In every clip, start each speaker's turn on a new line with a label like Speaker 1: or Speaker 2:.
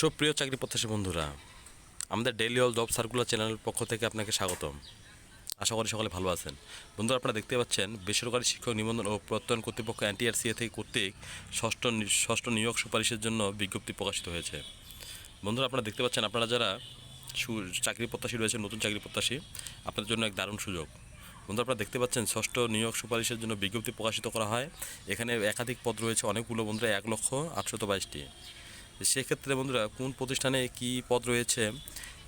Speaker 1: সুপ্রিয় চাকরি প্রত্যাশী বন্ধুরা, আমাদের ডেইলি অল জব সার্কুলার চ্যানেলের পক্ষ থেকে আপনাকে স্বাগতম। আশা করি সকলে ভালো আছেন। বন্ধুরা, আপনারা দেখতে পাচ্ছেন, বেসরকারি শিক্ষক নিবন্ধন ও প্রত্যয়ন কর্তৃপক্ষ এনটিআরসিএ থেকে কর্তৃক ষষ্ঠ ষষ্ঠ নিয়োগ সুপারিশের জন্য বিজ্ঞপ্তি প্রকাশিত হয়েছে। বন্ধুরা, আপনারা দেখতে পাচ্ছেন, আপনারা যারা চাকরি প্রত্যাশী রয়েছে নতুন চাকরি প্রত্যাশী, আপনাদের জন্য এক দারুণ সুযোগ। বন্ধুরা, আপনারা দেখতে পাচ্ছেন, ষষ্ঠ নিয়োগ সুপারিশের জন্য বিজ্ঞপ্তি প্রকাশিত করা হয়। এখানে একাধিক পদ রয়েছে, অনেকগুলো বন্ধুরা, এক লক্ষ আটশত বাইশটি। সেক্ষেত্রে বন্ধুরা কোন প্রতিষ্ঠানে কি পদ রয়েছে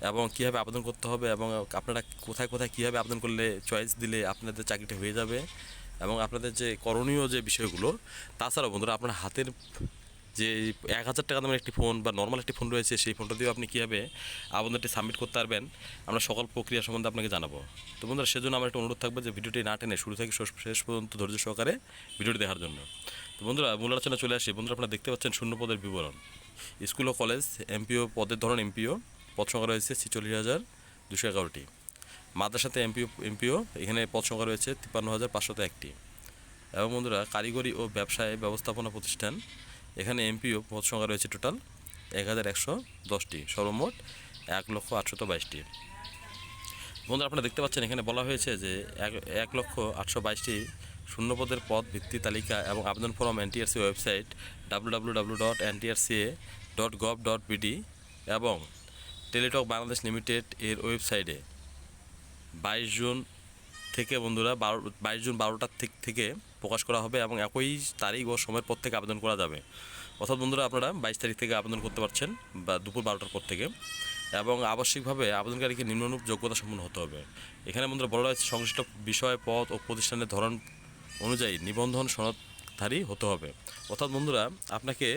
Speaker 1: এবং কীভাবে আবেদন করতে হবে এবং আপনারা কোথায় কোথায় কীভাবে আবেদন করলে চয়েস দিলে আপনাদের চাকরিটা হয়ে যাবে এবং আপনাদের যে করণীয় যে বিষয়গুলো, তাছাড়াও বন্ধুরা আপনার হাতের যে এক হাজার টাকা দামের একটি ফোন বা নর্মাল একটি ফোন রয়েছে, সেই ফোনটা দিয়েও আপনি কীভাবে আবেদনটি সাবমিট করতে পারবেন, আমরা সকল প্রক্রিয়া সম্বন্ধে আপনাকে জানাব। তো বন্ধুরা সেজন্য আমার একটা অনুরোধ থাকবে যে ভিডিওটি না টেনে শুরু থেকে শেষ- পর্যন্ত ধৈর্য সহকারে ভিডিওটি দেখার জন্য। তো বন্ধুরা মূল আলোচনা চলে আসি। বন্ধুরা আপনারা দেখতে পাচ্ছেন শূন্য পদের বিবরণ। স্কুল ও কলেজ, এমপিও পদের ধরন এমপিও, পদ সংখ্যা রয়েছে ছিচল্লিশ হাজার দুশো এগারোটি। মাদ্রাসাতে এমপিও এমপিও, এখানে পদ সংখ্যা রয়েছে তিপ্পান্ন হাজার পাঁচশত একটি। এবং বন্ধুরা, কারিগরি ও ব্যবসায় ব্যবস্থাপনা প্রতিষ্ঠান, এখানে এমপিও পদ সংখ্যা রয়েছে টোটাল এক হাজার একশো দশটি, সর্বমোট এক লক্ষ আটশত বাইশটি। বন্ধুরা, আপনারা দেখতে পাচ্ছেন এখানে বলা হয়েছে যে এক এক লক্ষ আটশো বাইশটি শূন্যপদের পদ ভিত্তি তালিকা এবং আবেদন form NTRC website W dot dot gov dot BD এবং টেলিটক বাংলাদেশ লিমিটেড এর ওয়েবসাইটে। বাইশ জুন থেকে বন্ধুরা বারো, বাইশ জুন বারোটার থেকে প্রকাশ করা হবে এবং একই তারিখ ও সময়ের পর থেকে আবেদন করা যাবে। অর্থাৎ বন্ধুরা আপনারা বাইশ তারিখ থেকে আবেদন করতে পারছেন বা দুপুর বারোটার পর থেকে এবং আবশ্যিকভাবে আবেদনকারীকে নিম্নরূপ যোগ্যতা সম্পন্ন হতে হবে। এখানে বন্ধুরা বলা হয়েছে সংশ্লিষ্ট বিষয়, পদ ও প্রতিষ্ঠানের ধরন অনুযায়ী নিবন্ধন সনদধারী হতে হবে। অর্থাৎ বন্ধুরা, আপনাকে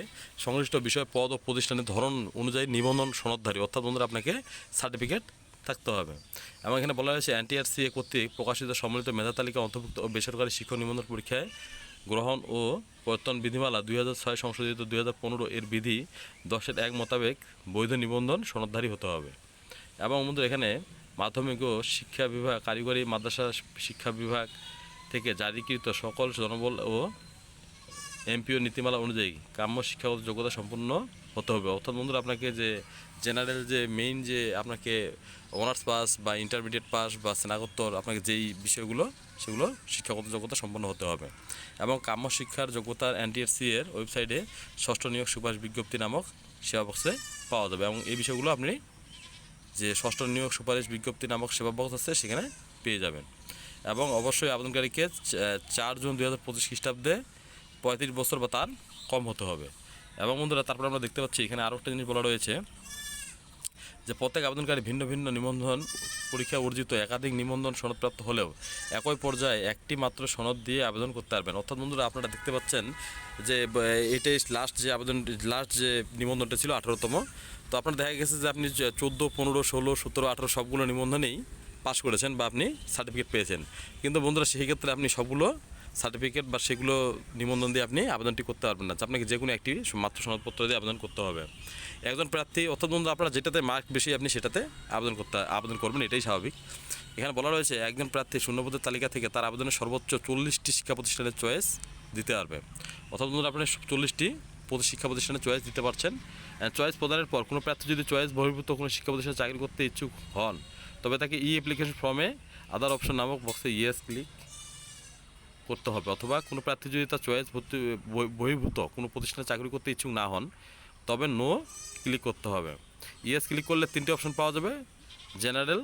Speaker 1: সংশ্লিষ্ট বিষয়, পদ ও প্রতিষ্ঠানের ধরন অনুযায়ী নিবন্ধন সনদধারী, অর্থাৎ বন্ধুরা, আপনাকে সার্টিফিকেট থাকতে হবে। এবং এখানে বলা হয়েছে এনটিআরসি কর্তৃক প্রকাশিত সম্মিলিত মেধা তালিকা অন্তর্ভুক্ত ও বেসরকারি শিক্ষক নিবন্ধন পরীক্ষায় গ্রহণ ও প্রত্যয়ন বিধিমালা দুই হাজার ছয় সংশোধিত দুই হাজার পনেরো এর বিধি দশের এক মোতাবেক বৈধ নিবন্ধন সনদধারী হতে হবে। এবং আমাদের এখানে মাধ্যমিক ও শিক্ষা বিভাগ, কারিগরি, মাদ্রাসা, শিক্ষা বিভাগ থেকে জারিকৃত সকল জনবল ও এমপিও নীতিমালা অনুযায়ী কাম্য শিক্ষাগত যোগ্যতা সম্পন্ন হতে হবে। অর্থাৎ বন্ধুরা, আপনাকে যে জেনারেল যে মেইন যে আপনাকে অনার্স পাস বা ইন্টারমিডিয়েট পাস বা স্নাতকোত্তর আপনাকে যেই বিষয়গুলো, সেগুলো শিক্ষাগত যোগ্যতা সম্পন্ন হতে হবে। এবং কাম্য শিক্ষার যোগ্যতার এনটিএসসি এর ওয়েবসাইটে ষষ্ঠ নিয়োগ সুপারিশ বিজ্ঞপ্তি নামক সেবা বক্সে পাওয়া যাবে। এবং এই বিষয়গুলো আপনি যে ষষ্ঠ নিয়োগ সুপারিশ বিজ্ঞপ্তি নামক সেবা বক্স আছে, সেখানে পেয়ে যাবেন। এবং অবশ্যই আবেদনকারীকে চার জুন দুই হাজার পঁচিশ খ্রিস্টাব্দে পঁয়ত্রিশ বছর বা তার কম হতে হবে। এবং বন্ধুরা, তারপরে আমরা দেখতে পাচ্ছি, এখানে আরও একটা জিনিস বলা রয়েছে যে প্রত্যেক আবেদনকারী ভিন্ন ভিন্ন নিবন্ধন, পরীক্ষা অর্জিত একাধিক নিবন্ধন সনদপ্রাপ্ত হলেও একই পর্যায়ে একটি মাত্র সনদ দিয়ে আবেদন করতে পারবেন। অর্থাৎ বন্ধুরা, আপনারা দেখতে পাচ্ছেন যে এটাই লাস্ট যে আবেদন লাস্ট যে নিবন্ধনটা ছিল আঠারোতম। তো আপনার দেখা গেছে যে, আপনি চোদ্দ, পনেরো, ষোলো, সতেরো, আঠারো সবগুলো নিবন্ধনেই পাস করেছেন বা আপনি সার্টিফিকেট পেয়েছেন। কিন্তু বন্ধুরা সেই ক্ষেত্রে আপনি সবগুলো সার্টিফিকেট বা সেগুলো নিবন্ধন দিয়ে আপনি আবেদনটি করতে পারবেন না। আপনাকে যে কোনো একটি মাত্র সনদপত্র দিয়ে আবেদন করতে হবে। একজন প্রার্থী, অর্থাৎ বন্ধু, আপনারা যেটাতে মার্ক বেশি আপনি সেটাতে আবেদন করতে, আবেদন করবেন, এটাই স্বাভাবিক। এখানে বলা রয়েছে, একজন প্রার্থী শূন্যপদের তালিকা থেকে তার আবেদনের সর্বোচ্চ চল্লিশটি শিক্ষা প্রতিষ্ঠানের চয়েস দিতে পারবে। অর্থাৎ বন্ধুরা, আপনি চল্লিশটি প্রতি শিক্ষা প্রতিষ্ঠানের চয়েস দিতে পারছেন। চয়েস প্রদানের পর কোনো প্রার্থী যদি চয়েস বহির্ভূত কোনো শিক্ষা প্রতিষ্ঠানে চাকরি করতে ইচ্ছুক হন তবে তাকে ই অ্যাপ্লিকেশন ফর্মে আদার অপশন নামক বক্সে ইয়েস ক্লিক করতে হবে অথবা কোনো প্রার্থী যদি তার চয়েস ভর্তি, বহি- বহির্ভূত, কোনো প্রতিষ্ঠানে চাকরি করতে ইচ্ছুক না হন, তবে নো ক্লিক করতে হবে। ইয়েস ক্লিক করলে তিনটি অপশন পাওয়া যাবে। জেনারেল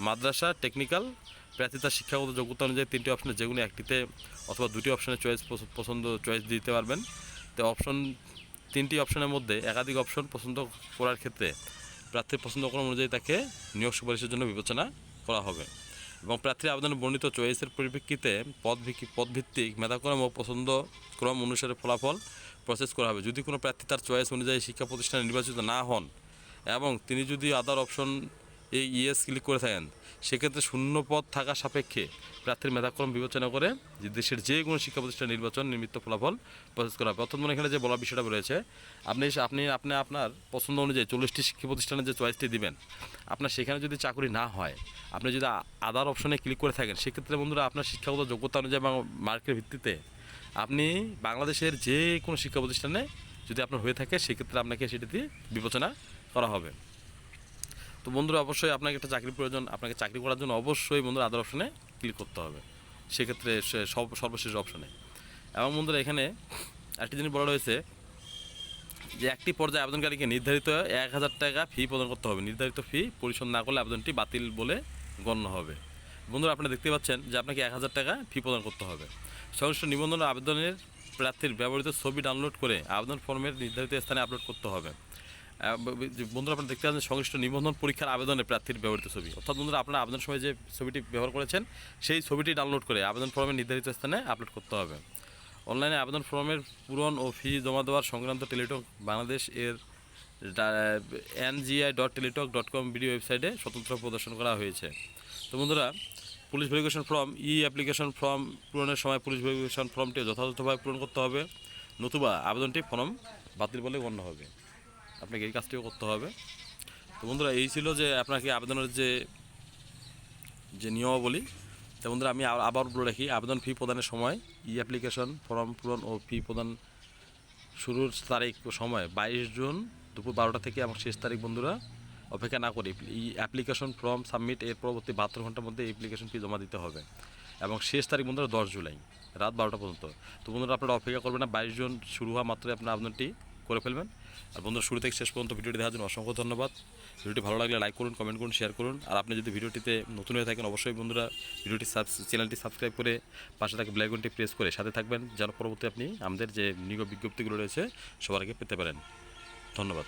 Speaker 1: মাদ্রাসা টেকনিক্যাল প্রার্থী তার শিক্ষাগত যোগ্যতা অনুযায়ী তিনটি অপশনে যে কোনো একটিতে অথবা দুটি অপশনে চয়েস পছন্দ চয়েস দিতে পারবেন। তো অপশন তিনটি অপশনের মধ্যে একাধিক অপশন পছন্দ করার ক্ষেত্রে প্রার্থীর পছন্দ ক্রম অনুযায়ী তাকে নিয়োগ সুপারিশের জন্য বিবেচনা করা হবে। এবং প্রার্থীর আবেদনে বর্ণিত চয়েসের পরিপ্রেক্ষিতে পদভিত্তিক পদভিত্তিক মেধাক্রম ও পছন্দ ক্রম অনুসারে ফলাফল প্রসেস করা হবে। যদি কোনো প্রার্থী তার চয়েস অনুযায়ী শিক্ষা প্রতিষ্ঠানে নির্বাচিত না হন এবং তিনি যদি আদার অপশন এই ইএস ক্লিক করে থাকেন, সেক্ষেত্রে শূন্য পদ থাকা সাপেক্ষে প্রার্থীর মেধাক্রম বিবেচনা করে যে দেশের যে কোনো শিক্ষা প্রতিষ্ঠান নির্বাচন নিমিত্ত ফলাফল প্রসেস করা হবে। অর্থাৎ মনে এখানে যে বলা বিষয়টা রয়েছে, আপনি আপনি আপনি আপনার পছন্দ অনুযায়ী চল্লিশটি শিক্ষা প্রতিষ্ঠানে যে চয়েসটি দিবেন, আপনার সেখানে যদি চাকরি না হয়, আপনি যদি আদার অপশনে ক্লিক করে থাকেন, সেক্ষেত্রে বন্ধুরা আপনার শিক্ষাগত যোগ্যতা অনুযায়ী এবং মার্কের ভিত্তিতে আপনি বাংলাদেশের যে কোনো শিক্ষা প্রতিষ্ঠানে যদি আপনার হয়ে থাকে, সেক্ষেত্রে আপনাকে সেটিতে বিবেচনা করা হবে। তো বন্ধুরা, অবশ্যই আপনাকে একটা চাকরির প্রয়োজন, আপনাকে চাকরি করার জন্য অবশ্যই বন্ধুরা আদার অপশনে ক্লিক করতে হবে। সেক্ষেত্রে সব, সর্বশেষ অপশনে এবং বন্ধুরা, এখানে একটি জিনিস বলা রয়েছে যে, একটি পর্যায়ে আবেদনকারীকে নির্ধারিত এক হাজার টাকা ফি প্রদান করতে হবে। নির্ধারিত ফি পরিশোধ না করলে আবেদনটি বাতিল বলে গণ্য হবে। বন্ধুরা, আপনারা দেখতে পাচ্ছেন যে, আপনাকে এক হাজার টাকা ফি প্রদান করতে হবে। সংশ্লিষ্ট নিবন্ধন আবেদনের প্রার্থীর ব্যবহৃত ছবি ডাউনলোড করে আবেদন ফর্মের নির্ধারিত স্থানে আপলোড করতে হবে। বন্ধুরা আপনারা দেখতে পাচ্ছেন, সংশ্লিষ্ট নিবন্ধন পরীক্ষার আবেদনে প্রার্থীর ব্যবহৃত ছবি। অর্থাৎ বন্ধুরা, আপনারা আবেদন সময় যে ছবিটি ব্যবহার করেছেন, সেই ছবিটি ডাউনলোড করে আবেদন ফর্মে নির্ধারিত স্থানে আপলোড করতে হবে। অনলাইনে আবেদন ফর্মের পূরণ ও ফি জমা দেওয়ার সংক্রান্ত টেলিটক বাংলাদেশ এর NGI dot Teletalk dot com video ওয়েবসাইটে স্বতন্ত্র প্রদর্শন করা হয়েছে। তো বন্ধুরা, police verification form e application form পূরণের সময় পুলিশ ভেরিফিকেশন ফর্মটি যথাযথভাবে পূরণ করতে হবে, নতুবা আবেদনটি ফর্ম বাতিল বলে গণ্য হবে। আপনাকে এই কাজটিও করতে হবে। তো বন্ধুরা, এই ছিল যে আপনাকে আবেদনের যে যে নিয়মাবলী। তো বন্ধুরা, আমি আবার বলে রাখি, আবেদন ফি প্রদানের সময় ই অ্যাপ্লিকেশন, ফর্ম পূরণ ও ফি প্রদান শুরুর তারিখ সময় বাইশ জুন দুপুর বারোটা থেকে এবং শেষ তারিখ, বন্ধুরা। অপেক্ষা না করে ই অ্যাপ্লিকেশন ফর্ম সাবমিট এর পরবর্তী বাহাত্তর ঘণ্টার মধ্যে অ্যাপ্লিকেশন ফি জমা দিতে হবে। এবং শেষ তারিখ, বন্ধুরা, দশ জুলাই, রাত বারোটা পর্যন্ত। তো বন্ধুরা, আপনারা অপেক্ষা করবেন না, বাইশ জুন শুরু হওয়া মাত্রই আপনার আবেদনটি করে ফেলবেন। আর বন্ধুরা, শুরু থেকে শেষ পর্যন্ত ভিডিওটি দেখার জন্য অসংখ্য ধন্যবাদ। ভিডিওটি ভালো লাগলে লাইক করুন কমেন্ট করুন শেয়ার করুন। আর আপনি যদি ভিডিওটিতে নতুন হয়ে থাকেন, অবশ্যই বন্ধুরা, ভিডিওটি চ্যানেলটি সাবস্ক্রাইব করে পাশে থাকা ব্ল্যাকনটি প্রেস করে সাথে থাকবেন, যেন পরবর্তী আপনি আমাদের যে নিয়োগ বিজ্ঞপ্তিগুলো রয়েছে, সবার আগে পেতে পারেন। ধন্যবাদ।